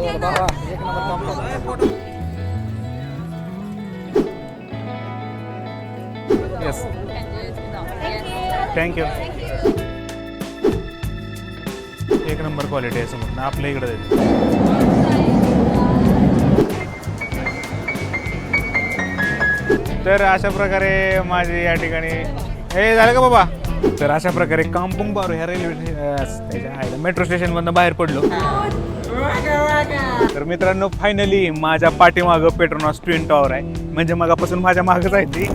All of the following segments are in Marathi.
हो, येस थँक्यू एक नंबर क्वालिटी आहे समोर. आपल्या इकडे जाईल तर अशा प्रकारे माझे या ठिकाणी हे झालं का बाबा? तर अशा प्रकारे कांपुंग बारू ह्या रेल्वे त्याच्या मेट्रो स्टेशनमधनं बाहेर पडलो. तर मित्रांनो फायनली माझ्या पाठीमागं पेट्रोनॉस ट्विन टॉवर आहे. म्हणजे मगापासून माझ्या मागच आहे ती.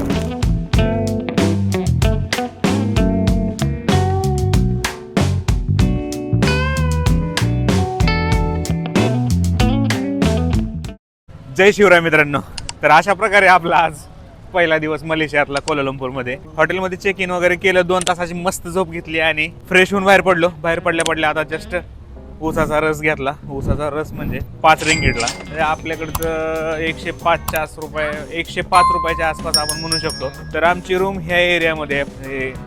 जय शिवराय मित्रांनो. तर अशा प्रकारे आपला आज पहिला दिवस मलेशियातला कोलालंपूरमध्ये. हॉटेलमध्ये चेक इन वगैरे केलं दोन तासाची मस्त झोप घेतली आणि फ्रेश होऊन बाहेर पडलो. बाहेर पडल्या पडल्या आता जस्ट ऊसाचा रस घेतला. ऊसाचा रस म्हणजे पाच रिंगीटला. आपल्याकडचं एकशे पाचच्या रुपये एकशे पाच रुपयाच्या आसपास आपण म्हणू शकतो. तर आमची रूम ह्या एरियामध्ये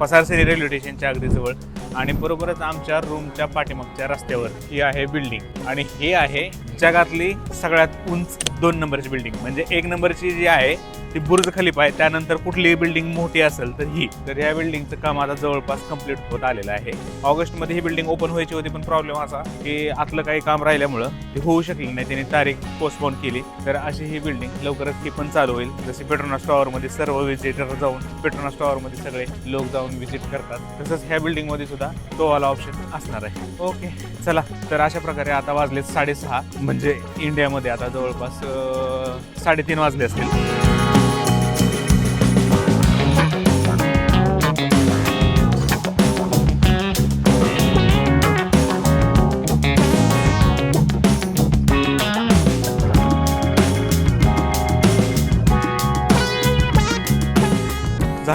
पसारसेरी रेल्वे स्टेशनच्या अगदी जवळ. आणि बरोबरच आमच्या रूमच्या पाठीमागच्या रस्त्यावर ही आहे बिल्डिंग आणि हे आहे जगातली सगळ्यात उंच दोन नंबरची बिल्डिंग म्हणजे एक नंबरची जी आहे ती बुर्ज खलिफा आहे. त्यानंतर कुठलीही बिल्डिंग मोठी असेल तर ही. तर या बिल्डिंगचं काम आता जवळपास कंप्लीट होत आलेलं आहे. ऑगस्टमध्ये ही बिल्डिंग ओपन व्हायची होती पण प्रॉब्लेम असा की आतलं काही काम राहिल्यामुळं ते होऊ शकली नाही. त्यांनी तारीख पोस्टपोन केली. तर अशी ही बिल्डिंग लवकरच ती पण चालू होईल. जसे पेट्रोनास स्टॉवरमध्ये सर्व व्हिजिटर जाऊन पेट्रोनास स्टॉवरमध्ये सगळे लोक जाऊन व्हिजिट करतात. तसंच ह्या बिल्डिंगमध्ये सुद्धा तो वाला ऑप्शन असणार आहे. ओके चला तर अशा प्रकारे आता वाजले साडेसहा म्हणजे इंडियामध्ये आता जवळपास अं, साडेतीन वाजले असतील.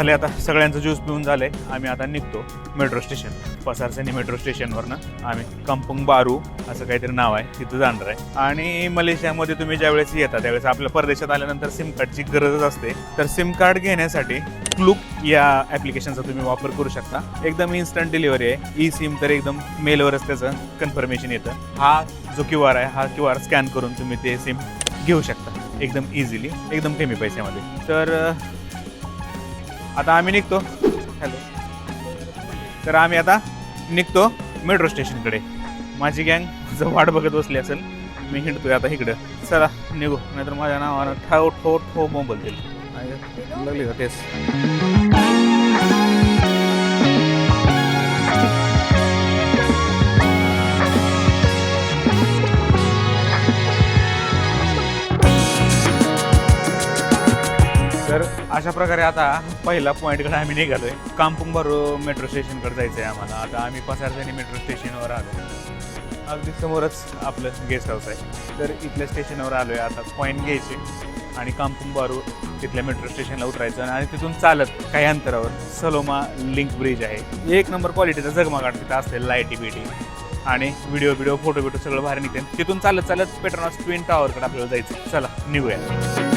झाले आता सगळ्यांचं ज्यूस पिऊन झालंय. आम्ही आता निघतो metro station Pasar Seni metro स्टेशनवरनं आम्ही कंपंग बारू असं काहीतरी नाव आहे तिथं जाणार आहे. आणि मलेशियामध्ये तुम्ही ज्यावेळेस येता त्यावेळेस आपल्या परदेशात आल्यानंतर सिम कार्डची गरजच असते. तर सिम कार्ड घेण्यासाठी क्लुक या ॲप्लिकेशनचा तुम्ही वापर करू शकता. एकदम इन्स्टंट डिलिव्हरी आहे. ई सिम तर एकदम मेलवरच त्याचं कन्फर्मेशन येतं. हा जो क्यू आर आहे हा क्यू आर स्कॅन करून तुम्ही ते सिम घेऊ शकता. एकदम इझिली एकदम कमी पैशामध्ये. तर आता आम्ही निघतो. हॅलो. तर आम्ही आता निघतो मेट्रो स्टेशनकडे. माझी गँग जर वाट बघत बसली असेल मी हिंडतोय आता इकडं. चला निघू. नाहीतर माझ्या नावानं ठाव ठो ठो बोंबलतील. आहे, लागली का तेच तर अशा प्रकारे आता पहिला पॉईंटकडे आम्ही निघालो आहे भरो मेट्रो स्टेशनकडे जायचं आहे आम्हाला. आता आम्ही पसारजणी मेट्रो स्टेशनवर आलो अगदी समोरच आपलं गेस्ट हाऊस आहे. तर इथल्या स्टेशनवर आलो आहे आता पॉईंट घ्यायचे आणि कामपुंगबारो तिथल्या मेट्रो स्टेशनला उतरायचं आणि तिथून चालत काही अंतरावर सलोमा लिंक ब्रिज आहे. एक नंबर क्वालिटीचा जगमगाट तिथं असते लाईटी बिटी. आणि व्हिडिओ व्हिडिओ फोटो बिटो सगळं बाहेर निघते. तिथून चालत चालत पेट्रोनॉस ट्विन टॉवरकडे आपल्याला जायचं चला निघूया.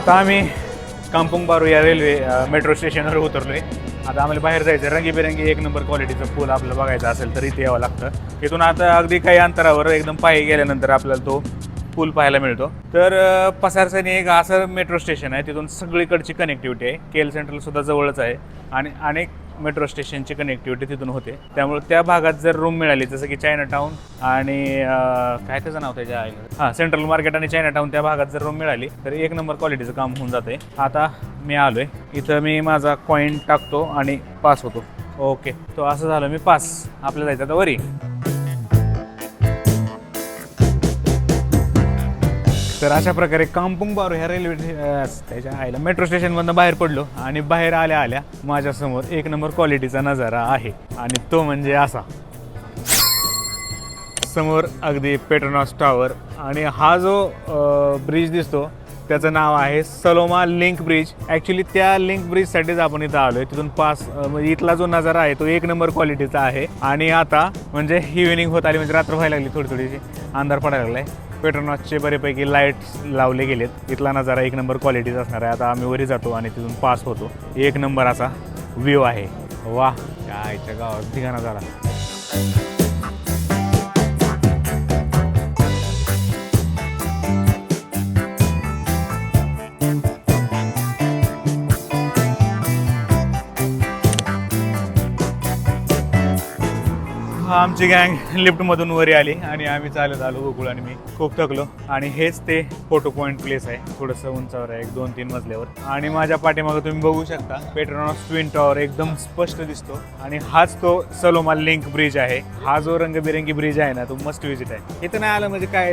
आता आम्ही कांपुंग बारू या रेल्वे मेट्रो स्टेशनवर उतरलो आहे आता आम्हाला बाहेर जायचं रंगीबेरंगी एक नंबर क्वालिटीचं पूल आपलं बघायचं असेल तर इथे यावं लागतं. इथून आता अगदी काही अंतरावर एकदम पायी गेल्यानंतर आपल्याला तो पूल पाहायला मिळतो. तर पसारसनी एक असं मेट्रो स्टेशन आहे. तिथून सगळीकडची कनेक्टिव्हिटी आहे. केल सेंट्रल सुद्धा जवळच आहे. आणि अनेक मेट्रो स्टेशनची कनेक्टिव्हिटी तिथून होते. त्यामुळे त्या भागात जर रूम मिळाली जसं की चायना टाऊन आणि काय त्याचं नाव त्याच्या हां सेंट्रल मार्केट आणि चायना टाऊन त्या भागात जर रूम मिळाली तर एक नंबर क्वालिटीचं काम होऊन जाते आता मी आलोय. इथं मी माझा कॉईन टाकतो आणि पास होतो. ओके तो असं झालं मी पास आपल्याला जायचं आता वरी. तर अशा प्रकारे कांपुंग बारू ह्या रेल्वे त्याच्या आईला मेट्रो स्टेशनमधनं बाहेर पडलो आणि बाहेर आल्या आल्या माझ्यासमोर एक नंबर क्वालिटीचा नजारा आहे. आणि तो म्हणजे असा. समोर अगदी पेट्रोनॉस टॉवर आणि हा जो ब्रिज दिसतो त्याचं नाव आहे सलोमा लिंक ब्रिज ॲक्च्युली त्या लिंक ब्रिजसाठीच आपण इथं आलोय. तिथून पास म्हणजे इथला जो नजारा आहे तो एक नंबर क्वालिटीचा आहे. आणि आता म्हणजे इव्हिनिंग होत आली म्हणजे रात्र व्हायला लागली थोडी थोडीशी. अंधार पडायला लागलाय. पेट्रोनॉसचे बरेपैकी लाईट्स लावले गेलेत. इथला नजारा एक नंबर क्वालिटीचा असणार आहे. आता आम्ही वरी जातो आणि तिथून पास होतो. एक नंबर असा व्ह्यू आहे. वा त्या गावात ठिकाणा झाला. आमची गँग लिफ्टमधून वरी आली आणि आम्ही चालत आलो गोकुळ आणि मी. खूप थकलो. आणि हेच ते फोटो पॉईंट प्लेस आहे. थोडंसं उंचावर आहे एक दोन तीन मजल्यावर. आणि माझ्या पाठीमागं तुम्ही बघू शकता पेट्रोनॉस ट्विन टॉवर एकदम स्पष्ट दिसतो. आणि हाच तो सलोमा लिंक ब्रिज आहे. हा जो रंगबिरंगी ब्रिज आहे ना तो मस्ट विजिट आहे. इथं नाही आलं म्हणजे काय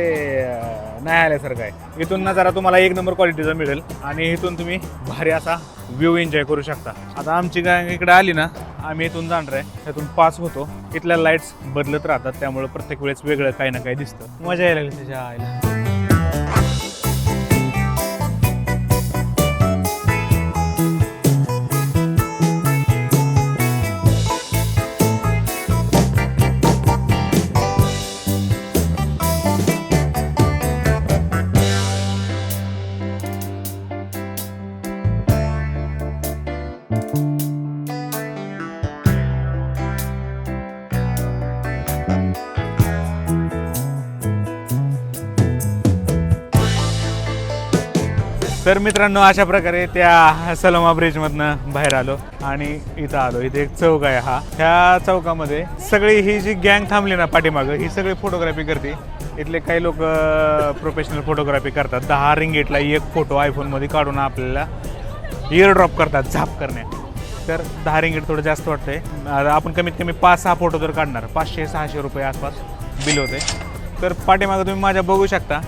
नाही आल्यासारखं आहे. इथून जरा तुम्हाला एक नंबर क्वालिटीचा मिळेल. आणि इथून तुम्ही भारी असा व्ह्यू एन्जॉय करू शकता. आता आमची गँग इकडे आली ना आम्ही इथून जाणार आहे. त्यातून पास होतो. इथल्या लाईट्स बदलत राहतात त्यामुळे प्रत्येक वेळेस वेगळं काही ना काही दिसतं. मजा यायला लागली त्याच्या आईला. तर मित्रांनो अशा प्रकारे त्या सलोमा ब्रिजमधनं बाहेर आलो आणि इथं आलो. इथे एक चौक आहे हा. ह्या चौकामध्ये सगळी ही जी गँग थांबली ना पाठीमागं ही सगळी फोटोग्राफी करते. इथले काही लोक प्रोफेशनल फोटोग्राफी करतात. दहा रिंगेटला एक फोटो आयफोनमध्ये काढून आपल्याला इयर ड्रॉप करतात झाप करण्या तर दहा रिंगेट थोडं जास्त वाटतंय. आपण कमीत कमी पाच सहा फोटो जर काढणार. पाचशे सहाशे रुपये आसपास बिल होते तर पाठीमागं तुम्ही माझ्या बघू शकता.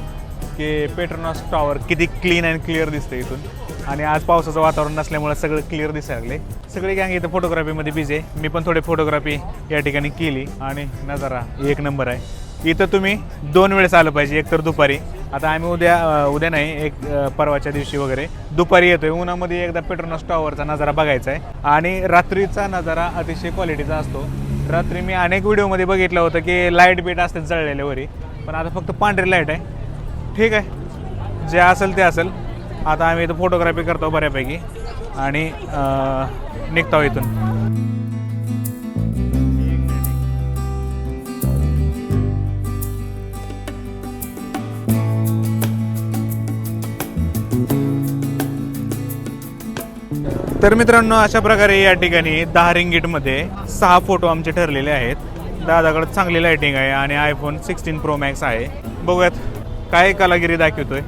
की पेट्रोनॉस टॉवर किती क्लीन अँड क्लिअर दिसतं इथून. आणि आज पावसाचं वातावरण नसल्यामुळे सगळं क्लिअर दिसायला लागले सगळी गँग इथं फोटोग्राफीमध्ये बिझी आहे. मी पण थोडी फोटोग्राफी या ठिकाणी केली आणि नजारा एक नंबर आहे. इथं तुम्ही दोन वेळेस आलं पाहिजे एक तर दुपारी. आता आम्ही उद्या उद्या नाही एक परवाच्या दिवशी वगैरे दुपारी येतोय. उन्हामध्ये एकदा पेट्रोनॉस टॉवरचा नजारा बघायचा आहे. आणि रात्रीचा नजारा अतिशय क्वालिटीचा असतो. रात्री मी अनेक व्हिडिओमध्ये बघितलं होतं की लाइट बीट असते जळलेल्या वरी पण आता फक्त पांढरी लाइट आहे. ठीक आहे. जे असेल ते असेल. आता आम्ही इथं फोटोग्राफी करतो बऱ्यापैकी. आणि निघतो इथून. तर मित्रांनो अशा प्रकारे या ठिकाणी दहा रिंगीटमध्ये सहा फोटो आमचे ठरलेले आहेत. दादाकडे चांगली लायटिंग आहे आणि आयफोन सिक्स्टीन प्रो मॅक्स आहे. बघूयात. काय कालागिरी दाखवतोय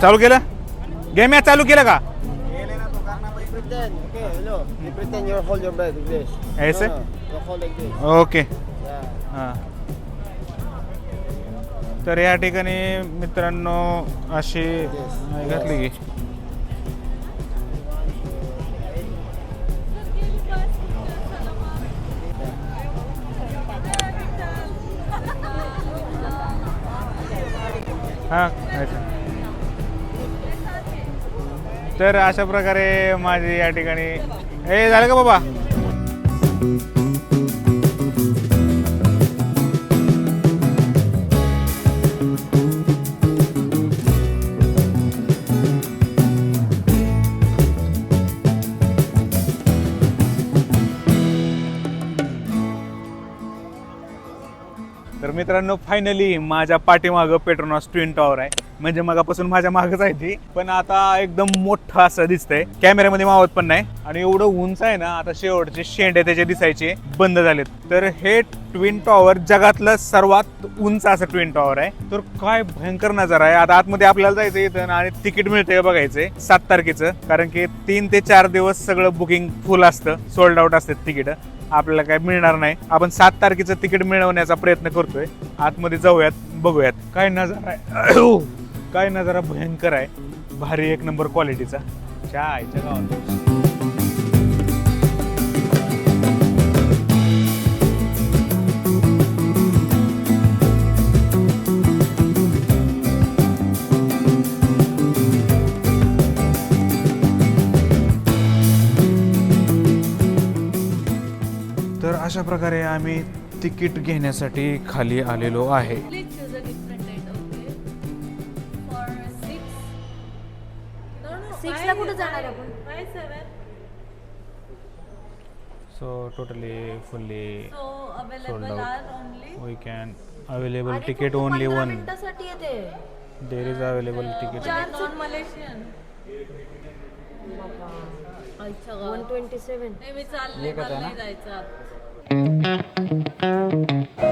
चालू केलं गेम मॅच चालू केलं का. ऐसे? ओके. हां. तर या ठिकाणी मित्रांनो अशी घातली की. हां अच्छा. तर अशा प्रकारे माझी या ठिकाणी हे झालं का बाबा? तर मित्रांनो फायनली माझ्या पाठीमागं पेट्रोनॉस ट्विन टॉवर आहे. म्हणजे मगापासून माझ्या मागच आहे ती. पण आता एकदम मोठं असं दिसतंय. कॅमेऱ्यामध्ये मावत पण नाही. आणि एवढं उंच आहे ना आता शेवटचे शेंडे त्याचे दिसायचे बंद झालेत. तर हे ट्विन टॉवर जगातलं सर्वात उंच असं ट्विन टॉवर आहे. तर काय भयंकर नजारा आहे. आता आतमध्ये आपल्याला जायचं इथं आणि तिकीट मिळतंय का बघायचंय सात तारखेचं. कारण की तीन ते चार दिवस सगळं बुकिंग फुल असतं. सोल्ड आउट असतात तिकीट. आपल्याला काय मिळणार नाही. आपण सात तारखेचं तिकीट मिळवण्याचा प्रयत्न करतोय. आतमध्ये जाऊयात बघूयात. काय नजारा आहे. काय नजारा भयंकर आहे. भारी एक नंबर क्वालिटीचा चहा आईच्या गावात. अशा प्रकारे आम्ही तिकीट घेण्यासाठी खाली आलेलो आहे. So totally fully So out. only. We can available ticket only one there is available ticket अच्छा वन ट्वेंटी सेवन नाही मी चालले मला नाही जायचं. आत. Okay.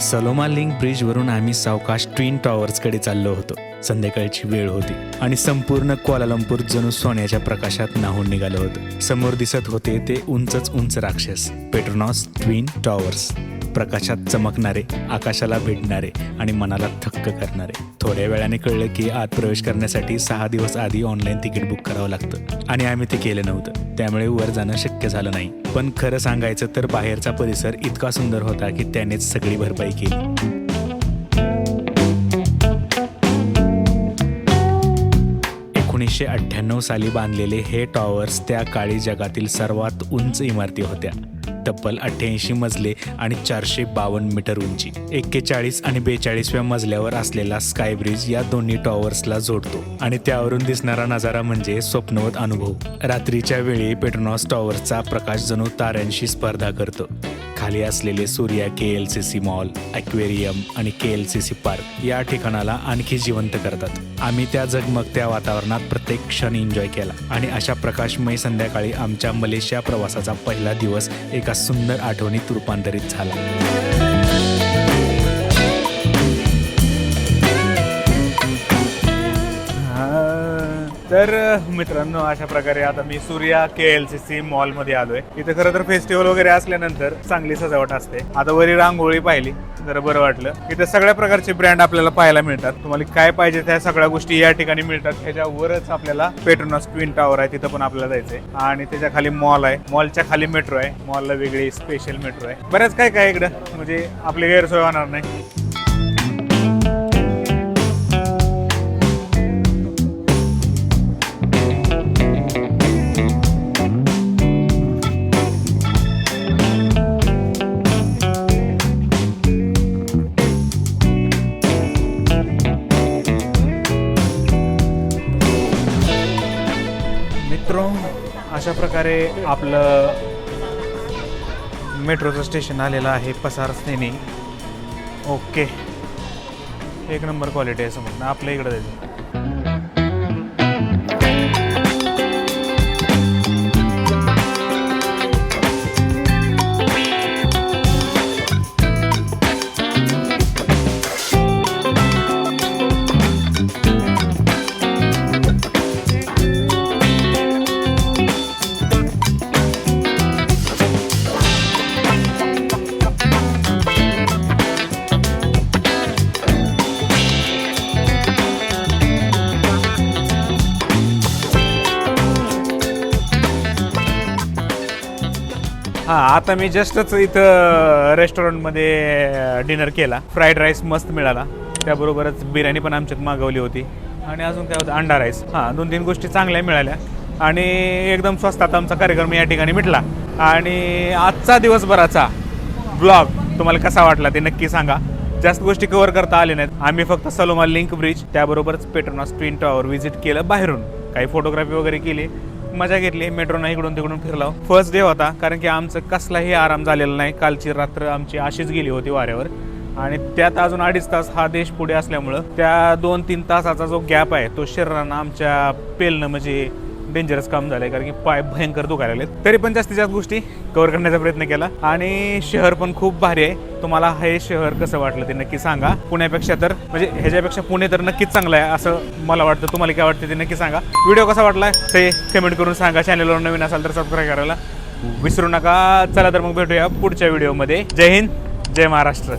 सलोमा लिंक ब्रिजवरून आम्ही सावकाश ट्विन टॉवर्सकडे चाललो होतो. संध्याकाळची वेळ होती आणि संपूर्ण क्वालालंपूर जणू सोन्याच्या प्रकाशात नाहून निघालं होतं. समोर दिसत होते ते उंचच उंच राक्षस पेट्रोनॉस ट्विन टॉवर्स. प्रकाशात चमकणारे आकाशाला भिडणारे आणि मनाला थक्क करणारे. थोड्या वेळाने कळलं की आत प्रवेश करण्यासाठी सहा दिवस आधी ऑनलाईन तिकीट बुक करावं लागतं. आणि आम्ही ते केलं नव्हतं. त्यामुळे वर जाणं शक्य झालं नाही. पण खरं सांगायचं तर बाहेरचा परिसर इतका सुंदर होता की त्यानेच सगळी भरपाई केली. एकोणीसशे अठ्ठ्याण्णव साली बांधलेले हे टॉवर्स त्या काळी जगातील सर्वात उंच इमारती होत्या. तब्बल अठ्ठ्याऐंशी मजले आणि चारशे बावन्न मीटर उंची. एक्केचाळीस आणि बेचाळीसव्या मजल्यावर असलेला स्काय ब्रिज या दोन्ही टॉवर्सला जोडतो. आणि त्यावरून दिसणारा नजारा म्हणजे स्वप्नवत अनुभव. रात्रीच्या वेळी पेट्रोनॉस टॉवरचा प्रकाश जणू ताऱ्यांशी स्पर्धा करतो. खाली असलेले Suria K L C C mall aquarium आणि K L C C park या ठिकाणाला आणखी जिवंत करतात. आम्ही त्या जगमगत्या वातावरणात प्रत्येक क्षण एन्जॉय केला आणि अशा प्रकाशमय संध्याकाळी आमच्या मलेशिया प्रवासाचा पहिला दिवस एका सुंदर आठवणीत रूपांतरित झाला. तर मित्रांनो अशा प्रकारे आता मी Suria K L C C मॉलमध्ये आलोय. इथे खरं तर फेस्टिवल वगैरे असल्यानंतर चांगली सजावट असते. आता वरी रांगोळी पाहिली तर बरं वाटलं. इथे सगळ्या प्रकारचे ब्रँड आपल्याला पाहायला मिळतात. तुम्हाला काय पाहिजे त्या सगळ्या गोष्टी या ठिकाणी मिळतात. ह्याच्यावरच आपल्याला पेट्रोनॉस ट्विन टॉवर आहे तिथं पण आपल्याला जायचंय. आणि त्याच्याखाली मॉल आहे. मॉलच्या खाली मेट्रो आहे. मॉलला वेगळी स्पेशल मेट्रो आहे. बऱ्याच काय काय इकडं? म्हणजे आपली गैरसोय होणार नाही. प्रकारे आपलं मेट्रोचं स्टेशन आलेलं आहे पसार ओके. एक नंबर क्वालिटी आहे समज आपल्या इकडं जायचं. हा आता मी जस्टच इथं रेस्टॉरंटमध्ये डिनर केला. फ्राईड राईस मस्त मिळाला. त्याबरोबरच बिर्याणी पण आमच्यात मागवली होती. आणि अजून काय होतं? अंडा राईस हां दोन तीन गोष्टी चांगल्या मिळाल्या. आणि एकदम स्वस्तात आमचा कार्यक्रम या ठिकाणी मिटला. आणि आजचा दिवसभराचा ब्लॉग तुम्हाला कसा वाटला ते नक्की सांगा. जास्त गोष्टी कव्हर करता आले नाहीत. आम्ही फक्त सलोमा लिंक ब्रिज त्याबरोबरच पेट्रोनॉस ट्विन टॉवर व्हिजिट केलं बाहेरून. काही फोटोग्राफी वगैरे केली. मजा घेतली मेट्रोनं इकडून तिकडून फिरलो फर्स्ट डे होता कारण की आमचं कसलाही आराम झालेला नाही. कालची रात्र आमची अशीच गेली होती वाऱ्यावर. आणि त्यात अजून अडीच तास हा देश पुढे असल्यामुळं त्या दोन तीन तासाचा जो गॅप आहे तो शरीरानं आमच्या पेलनं म्हणजे डेंजरस काम झालंय कारण की पाय भयंकर दुखायला लागलेत. तरी पण जास्तीत जास्त गोष्टी कव्हर करण्याचा प्रयत्न केला. आणि शहर पण खूप भारी आहे. तुम्हाला हे शहर कसं वाटलं ते नक्की सांगा. पुण्यापेक्षा तर म्हणजे ह्याच्यापेक्षा पुणे तर नक्कीच चांगलं आहे असं मला वाटतं. तुम्हाला काय वाटतं ते नक्की सांगा. व्हिडिओ कसा वाटला ते कमेंट करून सांगा. चॅनलवर नवीन असाल तर सबस्क्राईब करायला विसरू नका. चला तर मग भेटूया पुढच्या व्हिडिओमध्ये जय हिंद जय महाराष्ट्र.